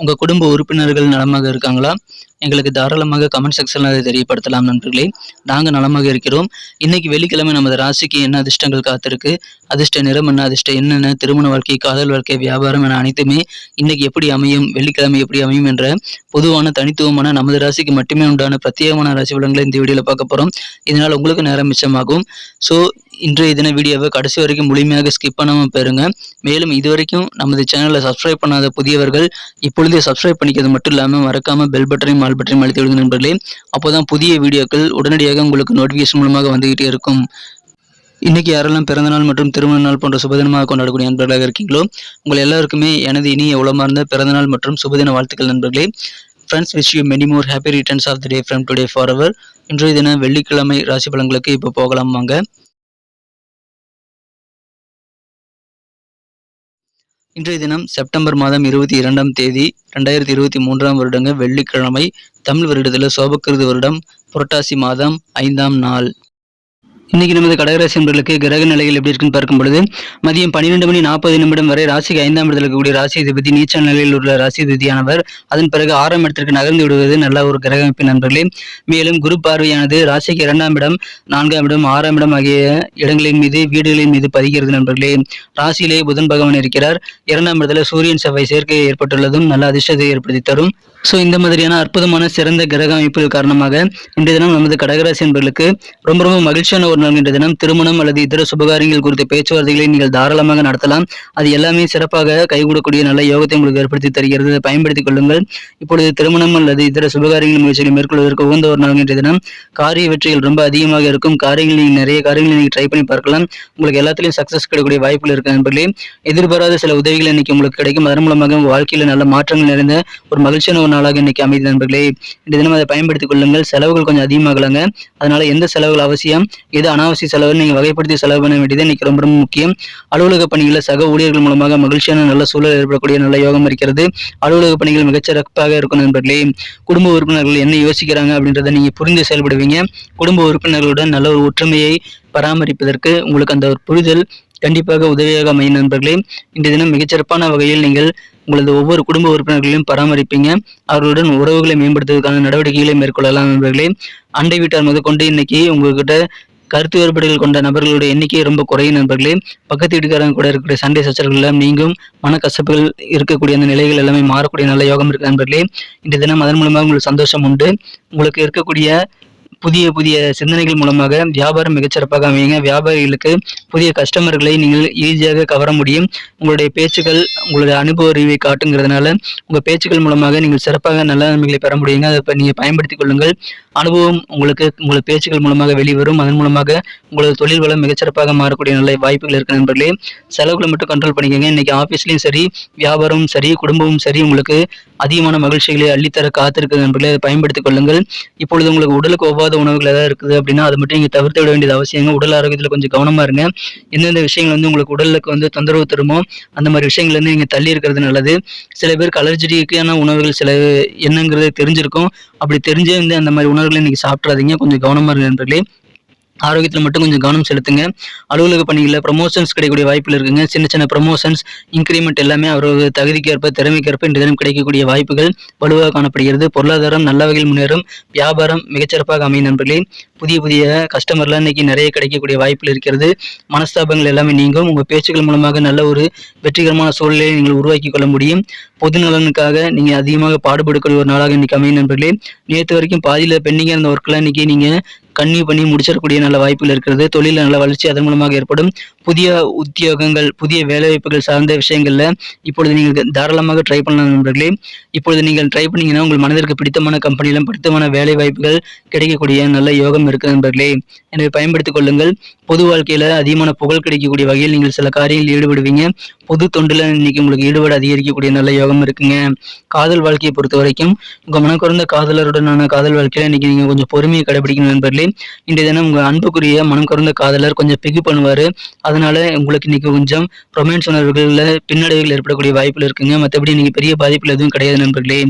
உங்கள் குடும்ப உறுப்பினர்கள் நலமாக இருக்காங்களா? எங்களுக்கு தாராளமாக கமெண்ட் செக்ஷனில் அதை தெரியப்படுத்தலாம் நண்பர்களே. நாங்கள் நலமாக இருக்கிறோம். இன்றைக்கி வெள்ளிக்கிழமை நமது ராசிக்கு என்ன அதிர்ஷ்டங்கள் காத்திருக்கு? அதிர்ஷ்ட நிறம் என்ன? அதிர்ஷ்ட என்னென்ன திருமண வாழ்க்கை காதல் வாழ்க்கை வியாபாரம் என அனைத்துமே இன்றைக்கி எப்படி அமையும்? வெள்ளிக்கிழமை எப்படி அமையும் என்ற பொதுவான தனித்துவமான நமது ராசிக்கு மட்டுமே உண்டான பிரத்யேகமான ராசி பலன்களை இந்த வீடியோவில் பார்க்க போகிறோம் இதனால் உங்களுக்கு நேரம் மிச்சமாகும். ஸோ இன்றைய தின வீடியோவை கடைசி வரைக்கும் முழுமையாக ஸ்கிப் பண்ணாமல் பெறுங்க மேலும் இதுவரைக்கும் நமது சேனலை சப்ஸ்கிரைப் பண்ணாத புதியவர்கள் இப்பொழுதே சப்ஸ்கிரைப் பண்ணிக்கிறது மட்டும் இல்லாமல் மறக்காமல் பெல் பட்டனையும் ஆல் பட்டனையும் அழுத்தி விடுங்க நண்பர்களே. அப்போதான் புதிய வீடியோக்கள் உடனடியாக உங்களுக்கு நோட்டிஃபிகேஷன் மூலமாக வந்துகிட்டே இருக்கும். இன்றைக்கி யாரெல்லாம் பிறந்தநாள் மற்றும் திருமண நாள் போன்ற சுபதினமாக கொண்டாடக்கூடிய நண்பர்களாக இருக்கீங்களோ உங்கள் எல்லாருக்குமே எனது இனிய உளமார்ந்த பிறந்தநாள் மற்றும் சுபதின வாழ்த்துக்கள் நண்பர்களே. Friends wish you many more happy returns of the day from today for our இன்றைய தினம் வெள்ளிக்கிழமை ராசி பலன்களுக்கு இப்போ போகலாம் வாங்க. இன்றைய தினம் செப்டம்பர் மாதம் இருபத்தி இரண்டாம் தேதி ரெண்டாயிரத்தி இருபத்தி மூன்றாம் வருடங்க வெள்ளிக்கிழமை தமிழ் வருடத்தில் சோபக்கிருது வருடம் புரட்டாசி மாதம் ஐந்தாம் நாள். இன்னைக்கு நமது கடகராசி நண்பர்களுக்கு கிரக நிலைகள் எப்படி இருக்குன்னு பார்க்கும் பொழுது மதியம் பன்னிரெண்டு மணி நாற்பது நிமிடம் வரை ராசிக்கு ஐந்தாம் இடத்தில் இருக்கக்கூடிய ராசி அதிபதி நீச்ச நிலையில் உள்ள ராசி அதிபதியானவர் அதன் பிறகு ஆறாம் இடத்திற்கு நகர்ந்து விடுவது நல்ல ஒரு கிரக அமைப்பு நண்பர்களே. மேலும் குரு பார்வையானது ராசிக்கு இரண்டாம் இடம் நான்காம் இடம் ஆறாம் இடம் ஆகிய இடங்களின் மீது வீடுகளின் மீது பதிகிறது நண்பர்களே. ராசியிலே புதன் பகவான் இருக்கிறார். இரண்டாம் இடத்துல சூரியன் செவ்வாய் சேர்க்கை ஏற்பட்டுள்ளதும் நல்ல அதிர்ஷ்டத்தை ஏற்படுத்தி தரும். ஸோ இந்த மாதிரியான அற்புதமான சிறந்த கிரக அமைப்புகள் காரணமாக இன்றைய தினம் நமது கடகராசி என்பர்களுக்கு ரொம்ப ரொம்ப மகிழ்ச்சியான ஒரு நாள் இன்றைய தினம். திருமணம் அல்லது இதர சுபகாரியங்கள் குறித்த பேச்சுவார்த்தைகளை நீங்கள் தாராளமாக நடத்தலாம். அது எல்லாமே சிறப்பாக கைகூடக்கூடிய நல்ல யோகத்தை உங்களுக்கு ஏற்படுத்தி தருகிறது. அதை பயன்படுத்திக் கொள்ளுங்கள். இப்பொழுது திருமணம் அல்லது இதர சுபகாரியங்கள் முயற்சிகளை மேற்கொள்வதற்கு உகந்த ஒரு நாள் இன்றைய தினம். காரிய வெற்றிகள் ரொம்ப அதிகமாக இருக்கும். காரியங்கள் நீங்கள் நிறைய காரியங்களை நீங்கள் ட்ரை பண்ணி பார்க்கலாம். உங்களுக்கு எல்லாத்துலேயும் சக்ஸஸ் கிடைக்கக்கூடிய வாய்ப்புகள் இருக்கு நண்பர்களே. எதிர்பாராத சில உதவிகள் இன்னைக்கு உங்களுக்கு கிடைக்கும். அதன் மூலமாக உங்கள் வாழ்க்கையில் நல்ல மாற்றங்கள் நிறைந்த ஒரு மகிழ்ச்சியான ஒரு நாளாக இன்னைக்கு அமைதி நண்பர்களே இன்றைய தினம் அதை பயன்படுத்திக் கொள்ளுங்கள். செலவுகள் கொஞ்சம் அதிகமாகலாங்க. அதனால எந்த செலவுகள் அவசியம்? எது அனாவசிய செலவு நீங்கள் வகைப்படுத்தி செலவு பண்ண வேண்டியது இன்னைக்கு ரொம்ப ரொம்ப முக்கியம். அலுவலக பணிகளில் சக ஊழியர்கள் மூலமாக மகிழ்ச்சியான நல்ல சூழல் ஏற்படக்கூடிய நல்ல யோகம் இருக்கிறது. அலுவலக பணிகள் மிகச்சிறப்பாக இருக்கும் நண்பர்களே. குடும்ப உறுப்பினர்கள் என்ன யோசிக்கிறாங்க அப்படின்றத நீங்கள் புரிந்து செயல்படுவீங்க. குடும்ப உறுப்பினர்களுடன் நல்ல ஒரு ஒற்றுமையை பராமரிப்பதற்கு உங்களுக்கு அந்த ஒரு புரிதல் கண்டிப்பாக உதவியாக அமையும் நண்பர்களே. இன்றைய தினம் மிகச்சிறப்பான வகையில் நீங்கள் உங்களது ஒவ்வொரு குடும்ப உறுப்பினர்களையும் பராமரிப்பீங்க. அவர்களுடன் உறவுகளை மேம்படுத்துவதற்கான நடவடிக்கைகளை மேற்கொள்ளலாம் நண்பர்களே. அண்டை வீட்டார் முதற்கொண்டு இன்னைக்கு உங்ககிட்ட கருத்து வேறுபாடுகள் கொண்ட நபர்களுடைய எண்ணிக்கை ரொம்ப குறையும் நண்பர்களே. பக்கத்து வீட்டுக்காரங்க கூட இருக்கக்கூடிய சண்டை சச்சரவுகள் எல்லாம் நீங்கும். மனக்கசப்புகள் இருக்கக்கூடிய அந்த நிலைகள் எல்லாமே மாறக்கூடிய நல்ல யோகம் இருக்கு நண்பர்களே. இந்த தினம் அதன் மூலமாக உங்களுக்கு சந்தோஷம் உண்டு. உங்களுக்கு இருக்கக்கூடிய புதிய புதிய சிந்தனைகள் மூலமாக வியாபாரம் மிகச்சிறப்பாக அமையுங்க. வியாபாரிகளுக்கு புதிய கஸ்டமர்களை நீங்கள் ஈஸியாக கவர முடியும். உங்களுடைய பேச்சுக்கள் உங்களுடைய அனுபவ அறிவை காட்டுங்கிறதுனால உங்கள் பேச்சுக்கள் மூலமாக நீங்கள் சிறப்பாக நல்ல நன்மைகளை பெற முடியுங்க. அதை இப்போ நீங்கள் பயன்படுத்திக் கொள்ளுங்கள். அனுபவம் உங்களுக்கு உங்களது பேச்சுக்கள் மூலமாக வெளிவரும். அதன் மூலமாக உங்களது தொழில் வளம் மிகச்சிறப்பாக மாறக்கூடிய நல்ல வாய்ப்புகள் இருக்கு நண்பர்களே. செலவுகளை மட்டும் கண்ட்ரோல் பண்ணிக்கோங்க. இன்னைக்கு ஆஃபீஸ்லையும் சரி வியாபாரமும் சரி குடும்பமும் சரி உங்களுக்கு அதிகமான மகிழ்ச்சிகளை அள்ளித்தர காத்திருக்கு நண்பர்களே அதை பயன்படுத்திக் கொள்ளுங்கள். இப்பொழுது உங்களுக்கு உடலுக்கு உணவுகள் ஏதாவது இருக்குது அப்படின்னா அதை மட்டும் நீங்கள் தவிர்த்து விட வேண்டியது அவசியங்க உடல் ஆரோக்கியத்தில் கொஞ்சம் கவனமாக இருங்க. எந்தெந்த விஷயங்கள் வந்து உங்களுக்கு உடலுக்கு வந்து தொந்தரவு தருமோ அந்த மாதிரி விஷயங்கள் வந்து நீங்கள் தள்ளி இருக்கிறது நல்லது. சில பேருக்கு அலர்ஜிக்கான உணவுகள் சில என்னங்கிறது தெரிஞ்சிருக்கும். அப்படி தெரிஞ்சே வந்து அந்த மாதிரி உணவுகளை நீங்கள் சாப்பிட்றாதீங்க கொஞ்சம் கவனமாக இருங்க நண்பர்களே. ஆரோக்கியத்தில் மட்டும் கொஞ்சம் கவனம் செலுத்துங்க. அலுவலக பணிகளில் ப்ரமோஷன்ஸ் கிடைக்கக்கூடிய வாய்ப்புகள் இருக்குங்க. சின்ன சின்ன ப்ரமோஷன்ஸ் இன்க்ரிமெண்ட் எல்லாமே அவரது தகுதிக்கேற்ப திறமைக்கேற்ப இன்று தினம் கிடைக்கக்கூடிய வாய்ப்புகள் வலுவாக காணப்படுகிறது. பொருளாதாரம் நல்ல வகையில் முன்னேறும். வியாபாரம் மிகச்சிறப்பாக அமையும் நண்பர்களே. புதிய புதிய கஸ்டமர்லாம் இன்னைக்கு நிறைய கிடைக்கக்கூடிய வாய்ப்புகள் இருக்கிறது. மனஸ்தாபங்கள் எல்லாமே நீங்கும். உங்கள் பேச்சுக்கள் மூலமாக நல்ல ஒரு வெற்றிகரமான சூழலை நீங்கள் உருவாக்கி கொள்ள முடியும். பொது நலனுக்காக நீங்கள் அதிகமாக பாடுபடக்கூடிய ஒரு நாளாக இன்னைக்கு அமையும் நண்பர்களே. நேற்று வரைக்கும் பாதியில் பெண்டிங்காக இருந்த ஒர்க்கெலாம் இன்னைக்கு நீங்கள் கன்னியூ பண்ணி முடிச்சிடக்கூடிய நல்ல வாய்ப்புகள் இருக்கிறது. தொழிலில் நல்ல வளர்ச்சி அதன் மூலமாக ஏற்படும். புதிய உத்தியோகங்கள் புதிய வேலைவாய்ப்புகள் சார்ந்த விஷயங்களில் இப்பொழுது நீங்கள் தாராளமாக ட்ரை பண்ணலாம் நண்பர்களே. இப்பொழுது நீங்கள் ட்ரை பண்ணீங்கன்னா உங்கள் மனதிற்கு பிடித்தமான கம்பெனியிலும் பிடித்தமான வேலை வாய்ப்புகள் கிடைக்கக்கூடிய நல்ல யோகம் இருக்கு நண்பர்களே எனவே பயன்படுத்திக் கொள்ளுங்கள். பொது வாழ்க்கையில அதிகமான புகழ் கிடைக்கக்கூடிய வகையில் நீங்கள் சில காரியங்களில் ஈடுபடுவீங்க. பொது தொண்டுல இன்னைக்கு உங்களுக்கு ஈடுபாடு அதிகரிக்கக்கூடிய நல்ல யோகம் இருக்குங்க. காதல் வாழ்க்கையை பொறுத்த வரைக்கும் உங்க மனக்குறந்த காதலருடனான காதல் வாழ்க்கையில இன்னைக்கு நீங்க கொஞ்சம் பொறுமையை கடைபிடிக்கணும் நண்பர்களே. இன்றைய தினம் உங்க அன்புக்குரிய மனக்குறந்த காதலர் கொஞ்சம் பிகு பண்ணுவாரு. அதனால உங்களுக்கு இன்னைக்கு கொஞ்சம் ரொமான்ஸ் உணர்வுகளில் பின்னடைவுகள் ஏற்படக்கூடிய வாய்ப்புகள் இருக்குங்க. மற்றபடி இன்னைக்கு பெரிய பாதிப்புகள் எதுவும் கிடையாது நண்பர்களே.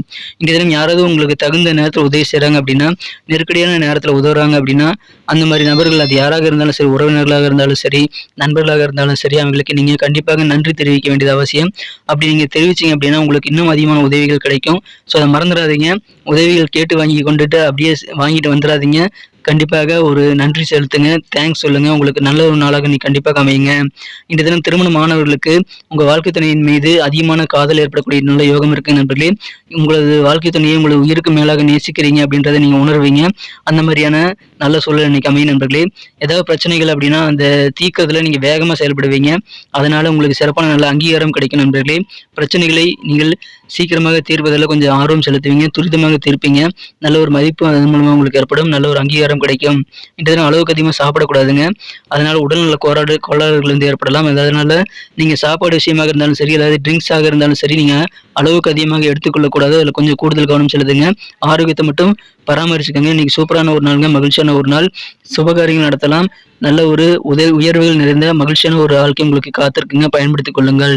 இன்றைய தினம் யாராவது உங்களுக்கு தகுந்த நேரத்தில் உதவி செய்கிறாங்க அப்படின்னா நெருக்கடியான நேரத்தில் உதவுறாங்க அப்படின்னா அந்த மாதிரி நபர்கள் அது யாராக இருந்தாலும் சரி உறவினர்களாக இருந்தாலும் சரி நண்பர்களாக இருந்தாலும் சரி அவங்களுக்கு நீங்கள் கண்டிப்பாக நன்றி தெரிவிக்க வேண்டியது அவசியம். அப்படி நீங்கள் தெரிவிச்சீங்க அப்படின்னா உங்களுக்கு இன்னும் அதிகமான உதவிகள் கிடைக்கும். ஸோ அதை மறந்துடாதீங்க. உதவிகள் கேட்டு வாங்கி கொண்டுட்டு அப்படியே வாங்கிட்டு வந்துடாதீங்க. கண்டிப்பாக ஒரு நன்றி செலுத்துங்க. தேங்க்ஸ் சொல்லுங்க. உங்களுக்கு நல்ல ஒரு நாளாக நீ கண்டிப்பாக அமையுங்க. இந்த தினம் திருமணமானவர்களுக்கு உங்கள் வாழ்க்கை துணையின் மீது அதிகமான காதல் ஏற்படக்கூடிய நல்ல யோகம் இருக்கு நண்பர்களே. உங்களது வாழ்க்கை துணையை உங்களை உயிருக்கு மேலாக நேசிக்கிறீங்க அப்படின்றத நீங்கள் உணர்வீங்க. அந்த மாதிரியான நல்ல சூழல் இன்னைக்கு அமையும் நண்பர்களே. ஏதாவது பிரச்சனைகள் அப்படின்னா அந்த தீர்க்கறதுல நீங்கள் வேகமாக செயல்படுவீங்க. அதனால உங்களுக்கு சிறப்பான நல்ல அங்கீகாரம் கிடைக்கும் நண்பர்களே. பிரச்சனைகளை நீங்கள் சீக்கிரமாக தீர்ப்பதில் கொஞ்சம் ஆர்வம் செலுத்துவீங்க. துரிதமாக தீர்ப்பீங்க. நல்ல ஒரு மதிப்பு அதன் மூலமாக உங்களுக்கு ஏற்படும். நல்ல ஒரு அங்கீகாரம் கிடைக்கும். இந்த தினம் அளவுக்கு அதிகமாக சாப்பிடக்கூடாதுங்க. அதனால் உடல்நல கோளாறு கோளாறுகள் வந்து ஏற்படலாம். அதனால நீங்கள் சாப்பாடு விஷயமாக இருந்தாலும் சரி அதாவது ட்ரிங்க்ஸாக இருந்தாலும் சரி நீங்கள் அளவுக்கு அதிகமாக எடுத்துக்கொள்ளக்கூடாது. அதில் கொஞ்சம் கூடுதல் கவனம் செலுத்துங்க. ஆரோக்கியத்தை மட்டும் பராமரிச்சுக்கோங்க. இன்னைக்கு சூப்பரான ஒரு நாளுங்க. மகிழ்ச்சியான ஒரு நாள். சுபகாரியங்கள் நடத்தலாம். நல்ல ஒரு உதவி உயர்வுகள் நிறைந்த மகிழ்ச்சியான ஒரு வாழ்க்கை உங்களுக்கு காத்திருக்குங்க. பயன்படுத்திக் கொள்ளுங்கள்.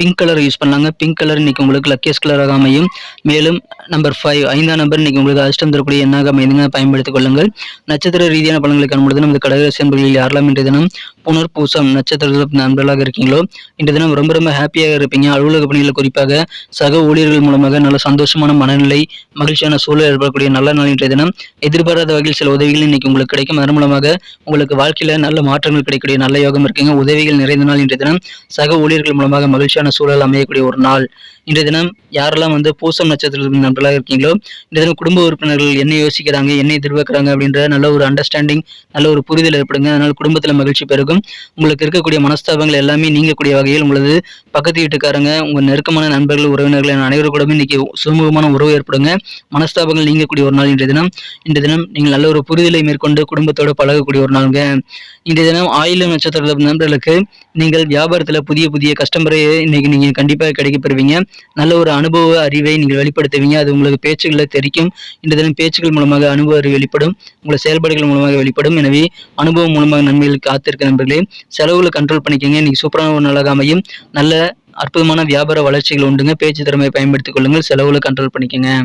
பிங்க் கலர் யூஸ் பண்ணாங்க பிங்க் கலர் இன்னைக்கு உங்களுக்கு லக்கியஸ்ட் கலராக அமையும். மேலும் நம்பர் ஃபைவ் ஐந்தாம் நம்பர் இன்னைக்கு உங்களுக்கு அதிர்ஷ்டம் தரக்கூடிய எண்ணாக அமைதுங்க பயன்படுத்திக் கொள்ளுங்கள். நட்சத்திர ரீதியான பலன்களுக்கு காணும்பொழுது நமது கடகராசி நண்பர்களில் யாரெல்லாம் இன்றைய தினம் புனர் பூசம் நட்சத்திரத்தில் நண்பர்களாக இருக்கீங்களோ? இன்று தினம் ரொம்ப ரொம்ப ஹாப்பியாக இருப்பீங்க. அலுவலக பணிகளில் குறிப்பாக சக ஊழியர்கள் மூலமாக நல்ல சந்தோஷமான மனநிலை மகிழ்ச்சியான சூழல் ஏற்படக்கூடிய நல்ல நாள் இன்றைய தினம். எதிர்பாராத வகையில் சில உதவிகள் இன்னைக்கு உங்களுக்கு கிடைக்கும். அதன் மூலமாக உங்களுக்கு வாழ்க்கையில் நல்ல மாற்றங்கள் கிடைக்கக்கூடிய நல்ல யோகம் இருக்குங்க. உதவிகள் நிறைந்த நாள் இன்றைய தினம். சக ஊழியர்கள் மூலமாக மகிழ்ச்சியான சூழல் அமையக்கூடிய ஒரு நாள். இன்றைய தினம் யாரெல்லாம் வந்து பூசம் நட்சத்திரத்தில் நண்பர்களாக இருக்கீங்களோ? இன்றைய தினம் குடும்ப உறுப்பினர்கள் என்ன யோசிக்கிறாங்க என்ன எதிர்பார்க்குறாங்க அப்படின்ற நல்ல ஒரு அண்டர்ஸ்டாண்டிங் நல்ல ஒரு புரிதல் ஏற்படுங்க. அதனால் குடும்பத்தில் மகிழ்ச்சி பெருகும். உங்களுக்கு இருக்கக்கூடிய மனஸ்தாபங்கள் எல்லாமே நீங்கக்கூடிய வகையில் உங்களது பக்கத்து வீட்டுக்காரங்க உங்கள் நெருக்கமான நண்பர்கள் உறவினர்கள் என அனைவரும் கூட இன்னைக்கு சுமூகமான உறவு ஏற்படுங்க. மனஸ்தாபங்கள் நீங்கக்கூடிய ஒரு நாள் இன்றைய தினம். இன்றைய தினம் நீங்கள் நல்ல ஒரு புரிதலை மேற்கொண்டு குடும்பத்தோடு பழகக்கூடிய ஒரு நாளுங்க. இன்றைய தினம் ஆயிலம் நட்சத்திர நண்பர்களுக்கு நீங்கள் வியாபாரத்தில் புதிய புதிய கஸ்டமரை இன்னைக்கு நீங்கள் கண்டிப்பாக கிடைக்க பெறுவீங்க நல்ல ஒரு அனுபவ அறிவை நீங்கள் வெளிப்படுத்துவீங்க. அது உங்களுக்கு பேச்சுகளில் தெரிக்கும் இன்றைய தினம் பேச்சுகள் மூலமாக அனுபவ அறிவு வெளிப்படும். உங்களை செயல்பாடுகள் மூலமாக வெளிப்படும். எனவே அனுபவம் மூலமாக நன்மைகள் காத்திருக்க நண்பர்கள் செலவுகளை கண்ட்ரோல் பண்ணிக்கோங்க. இன்னைக்கு சூப்பரான ஒரு நாளாக அமையும் நல்ல அற்புதமான வியாபார வளர்ச்சிகள் உண்டுங்க. பேச்சு திறமையை பயன்படுத்திக் கொள்ளுங்கள். செலவுகளை கண்ட்ரோல் பண்ணிக்கோங்க.